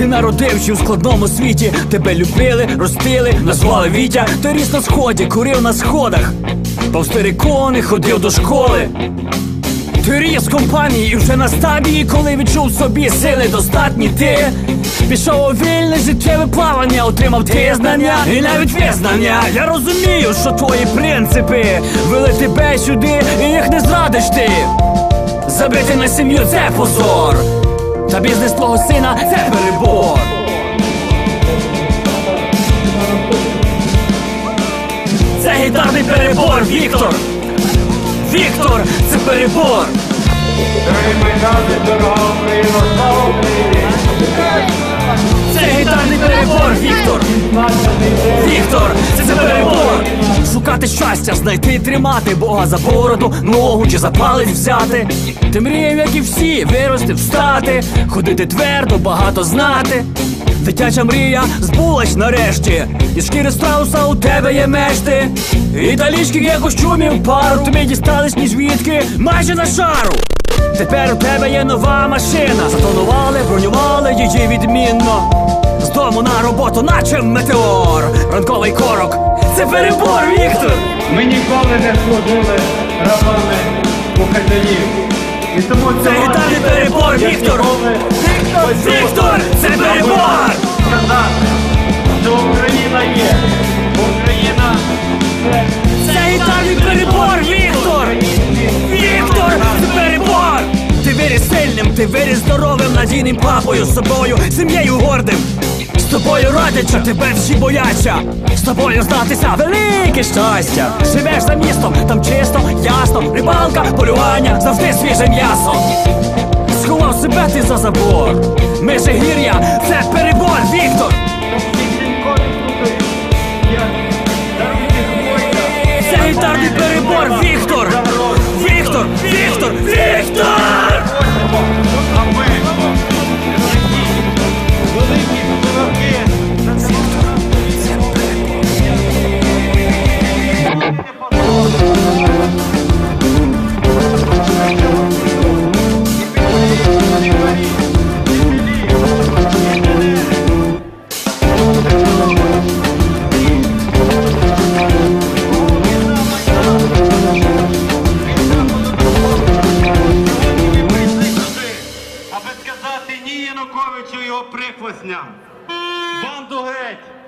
Ти народився у складному світі, тебе любили, ростили, назвали Вітя, ти ріс на сході, курив на сходах, повстерикони ходив до школи. Ти ріс компанії і вже на стадії, коли відчув собі сили достатні ти Пішов у вільне життєве плавання, отримав ти знання і навіть визнання. Я розумію, що твої принципи вели тебе сюди, і їх не зрадиш ти. Забити на сім'ю це позор, та бізнес твого сина це перебор Це гітарний перебор, Віктор! Віктор, це перебор! Це гітарний перебор, Віктор! Віктор, це, це перебор! Шукати щастя, знайти тримати Бога за бороду, ногу чи за палець взяти. Ти мріяв, як і всі, вирости, встати, ходити твердо, багато знати. Дитяча мрія збулась нарешті, і шкіри страуса у тебе є мешти. І талічки є костюмів пару, тобі дістались ні звідки, майже на шару. Тепер у тебе є нова машина. Затонували, бронювали її відмінно. З дому на роботу, наче метеор. Ранковий корок. Це перебор, Віктор! Ми ніколи не ходили рабами у хазяїв. І тому Це гітарний перебор, Віктор! Віктор! Це ти виріс здоровим, надійним папою, з собою, сім'єю гордим. З тобою родича, тебе всі бояться, з тобою здатися велике щастя. Живеш за містом, там чисто, ясно, рибалка, полювання, завжди свіже м'ясо. Сховав себе ти за забор. Межигір'я, це перебор, Віктор. Це гітарний перебор, Віктор. Віктор, Віктор, Віктор! Віктор! його прихвостня. Банду геть!